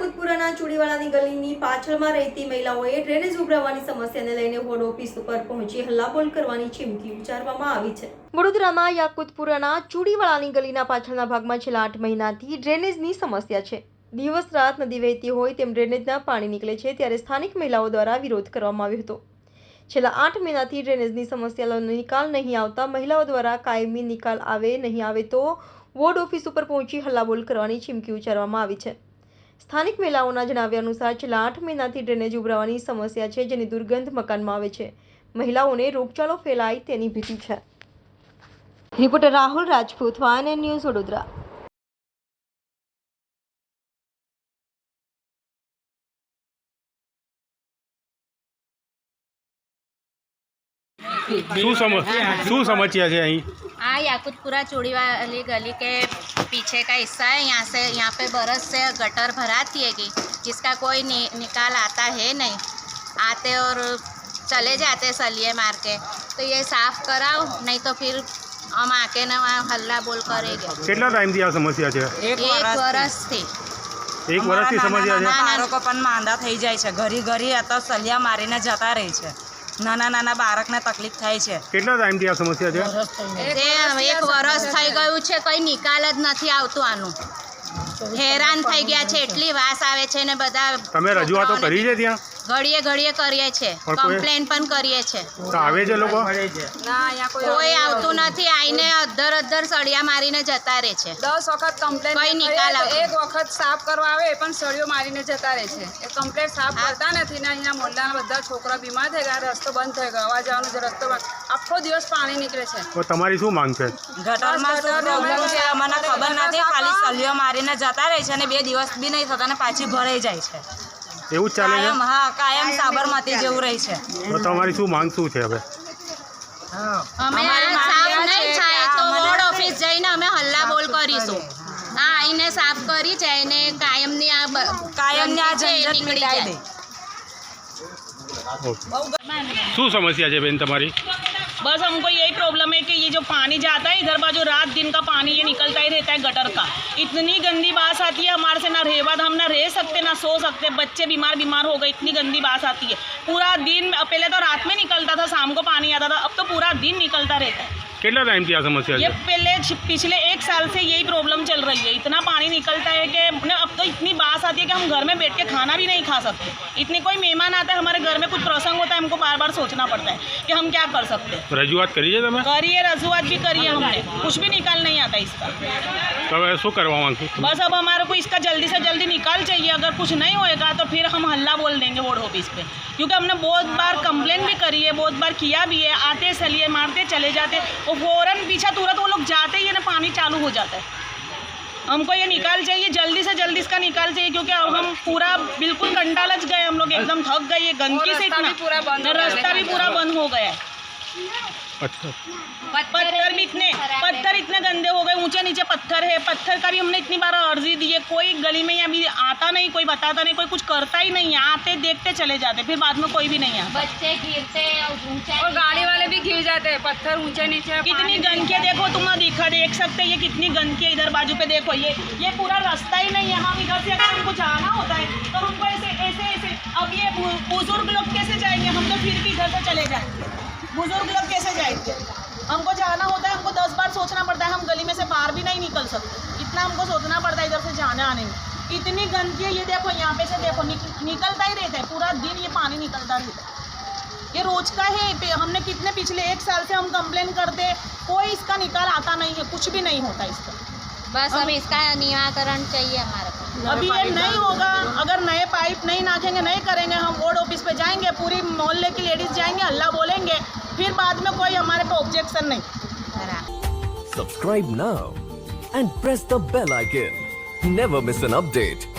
યાકુતપુરાના ચુડીવાળાની ગલીની પાછળમાં રહેતી મહિલાઓએ ડ્રેનેજ ઉભરાવાની સમસ્યાને લઈને વોર્ડ ઓફિસ ઉપર પહોંચી હલ્લાબોલ કરવાની ચીમકી ઉચ્ચારવામાં આવી છે. વડોદરામાં યાકુતપુરાના ચુડીવાળાની ગલીના પાછળના ભાગમાં છેલ્લા આઠ મહિનાથી ડ્રેનેજની સમસ્યા છે. દિવસ રાત નદી વહેતી હોય તેમ ડ્રેનેજના પાણી નીકળે છે ત્યારે સ્થાનિક મહિલાઓ દ્વારા વિરોધ કરવામાં આવ્યો હતો. છેલ્લા આઠ મહિનાથી ડ્રેનેજની સમસ્યાનો નિકાલ નહીં આવતા મહિલાઓ દ્વારા કાયમી નિકાલ આવે નહીં આવે તો વોર્ડ ઓફિસ ઉપર પહોંચી હલ્લાબોલ કરવાની ચીમકી ઉચ્ચારવામાં આવી છે. સ્થાનિક મહિલાઓના જણાવ્યા અનુસાર છેલ્લા આઠ મહિનાથી ડ્રેનેજ ઉભરાવાની સમસ્યા છે જેની દુર્ગંધ મકાનમાં આવે છે. મહિલાઓને રોગચાળો ફેલાય તેની ભીતિ છે. રિપોર્ટર રાહુલ રાજપૂત વાન ન્યૂઝ વડોદરા. શું સમ શું समस्या છે અહીં हाँ याकुतपुरा चूड़ी वाली गली के पीछे का हिस्सा है यहाँ से यहाँ पे बरस से गटर भराती है कि जिसका कोई नि, निकाल आता है नहीं आते और चले जाते सलिए मार के तो ये साफ कराओ नहीं तो फिर हम आके ना वहाँ हल्ला बोल करेंगे કેટલા ટાઈમથી આ સમસ્યા છે એક एक વર્ષથી. बरस थी એક વર્ષથી સમસ્યા છે નાના- બાળકો પણ માંદા થઈ જાય છે ઘરી ઘરી આ તો સલિયા મારીને જતા રહે છે નાના નાના બાળકને તકલીફ થાય છે. કેટલા ટાઈમથી આ સમસ્યા છે? એક વરસ થઈ ગયું છે કંઈ નિકાલ જ નથી આવતું આનું. હેરાન થઈ ગયા છે એટલી વાસ આવે છે ને બધા તમે રજૂઆતો કરી છે ત્યાં? ઘડીએ ઘડીએ કરીએ છે. પણ કોઈ- કમ્પ્લેન પણ કરીએ છે. તો આવે છે લોકો? ના અહીંયા કોઈ આવતું નથી આઈને અધર અધર સળિયા મારીને જતા રહે છે. દસ વખત કમ્પ્લેન કઈ નિકાલ આવતો. એક વખત સાફ કરવા આવે એ પણ સળિયો મારીને જતા રહે છે. એ કમ્પ્લેન સાફ કરતા નથી ને અહીંયા મોહલ્લાના બધા છોકરા બીમાર થઈ ગયા રસ્તો બંધ થઈ ગયો અવાજ જવાનો જે રસ્તો બંધ. આખો દિવસ પાણી નીકળે છે. તો તમારી શું માંગ છે? ગટરમાં શું પ્રોબ્લેમ છે? અમને ખબર નથી ખાલી સળિયો મારીને જતા રહે છે અને બે દિવસ બી નહીં થતા ને પાછી ભરાઈ જાય છે. એવું જ ચાલે છે? કાયમ હા કાયમ સાબરમતી જેવું રહે છે. તો તમારી શું માંગ શું છે હવે? અમે આ સાફ નહીં થાય તો વોર્ડ ઓફિસ જઈને અમે હલ્લા બોલ કરીશું. આ આઈને સાફ કરી જાય ને કાયમની આ કાયમની આ ઝંઝટ નીકળી જાય. દે. શું સમસ્યા છે બેન તમારી? बस हमको यही प्रॉब्लम है कि ये जो पानी जाता है इधर बाजू रात दिन का पानी ये निकलता ही रहता है गटर का। इतनी गंदी बास आती है हमारे से ना रेवाद हम ना रह सकते ना सो सकते बच्चे बीमार बीमार हो गए इतनी गंदी बास आती है। पूरा दिन पहले तो रात में निकलता था शाम को पानी आता था अब तो पूरा दिन निकलता रहता है। कितना टाइम किया समस्या ये पहले पिछले एक साल से यही प्रॉब्लम चल रही है। इतना पानी निकलता है कि तो इतनी बास आती है कि हम घर में बैठ के खाना भी नहीं खा सकते। इतने कोई मेहमान आता है हमारे घर में कुछ प्रसंग होता है हमको बार बार सोचना पड़ता है कि हम क्या कर सकते हैं। तो रजुआत करिए करिए रजुआत भी करिए हमने। कुछ भी निकाल नहीं आता इसका। तो तब ऐसा बस अब हमारे को इसका जल्दी से जल्दी निकाल चाहिए। अगर कुछ नहीं होएगा तो फिर हम हल्ला बोल देंगे वोर्ड ऑफ़िस पे। क्योंकि हमने बहुत बार कंप्लेन भी करी है बहुत बार किया भी है। आते सलिए मारते चले जाते। वो फ़ौरन पीछा तुरंत वो लोग जाते ही ना पानी चालू हो जाता है। हमको ये निकाल चाहिए जल्दी से जल्दी इसका निकाल चाहिए क्योंकि अब हम पूरा बिल्कुल कंटा लच गए हम लोग एकदम थक गए ये गंदगी से इतना। रास्ता भी पूरा बंद हो गया है अच्छा। पत्थर पत्थर भी इतने पत्थर इतने गंदे हो गए ऊँचे नीचे पत्थर है। पत्थर का भी हमने इतनी बार अर्जी दी है कोई गली में अभी आता नहीं कोई बताता नहीं कोई कुछ करता ही नहीं है। आते देखते चले जाते फिर बाद में कोई भी नहीं आता। बच्चे गिरते और गाड़ी वाले भी गिर जाते हैं पत्थर ऊँचे नीचे कितनी गंदगी देखो तुम दिखा देख सकते ये कितनी गंदगी इधर बाजू पे देखो ये ये पूरा रास्ता ही नहीं है। हम इधर से अगर हमको जाना होता है तो हमको ऐसे ऐसे ऐसे अब ये बुज़ुर्ग लोग कैसे जाएँगे? हम तो फिर भी इधर से चले जाएँगे। बुज़ुर्ग लोग कैसे जाएँगे? हमको जाना होता है हमको दस बार सोचना पड़ता है हम गली में से बाहर भी नहीं निकल सकते। इतना हमको सोचना पड़ता है इधर से जाने आने में। इतनी गंदगी है ये देखो यहाँ पे से देखो निक, निकलता ही रहता है पूरा दिन ये पानी निकलता रहता है। ये रोज का है हमने कितने पिछले एक साल से हम कंप्लेन करते कोई इसका निकाल आता नहीं है कुछ भी नहीं होता इसका। बस अब इसका निराकरण चाहिए हमारे अभी ये नहीं होगा। अगर नए पाइप नहीं नाखेंगे नहीं करेंगे हम वार्ड ऑफ़िस पे जाएँगे पूरी मोहल्ले की लेडीज़ जाएँगे अल्लाह बोलेंगे फिर बाद में कोई हमारे पे ऑब्जेक्शन नहीं। Subscribe now and press the bell icon never miss an update.